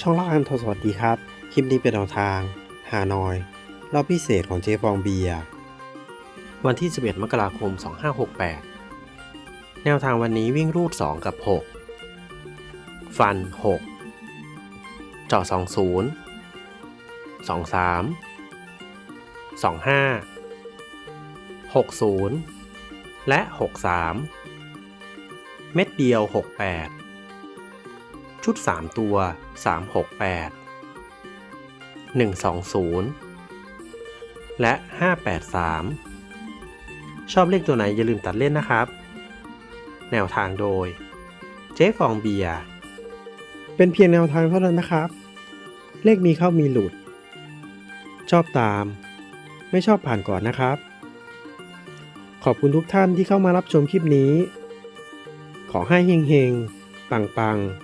ช่องล่าอันทรสวัสดีครับ คลิปนี้เป็นแนวทาง ฮานอย รอบพิเศษของเจฟองเบีย วันที่ 11 มกราคม 2568 แนวทางวันนี้วิ่งรูด 2 กับ 6 ฟัน 6 เจาะ20 23 25 60 และ 63 เม็ดเดียว 68 ชุด 3 ตัว 368 120 และ 583 ชอบเลขตัวไหนอย่าลืมตัดเล่นนะครับ แนวทางโดย เจ๊ฟองเบียร์ เป็นเพียงแนวทางเท่านั้นนะครับ เลขมีเข้ามีหลุด ชอบตาม ไม่ชอบผ่านก่อนนะครับ ขอบคุณทุกท่านที่เข้ามารับชมคลิปนี้ ขอให้เฮงๆ ปังๆ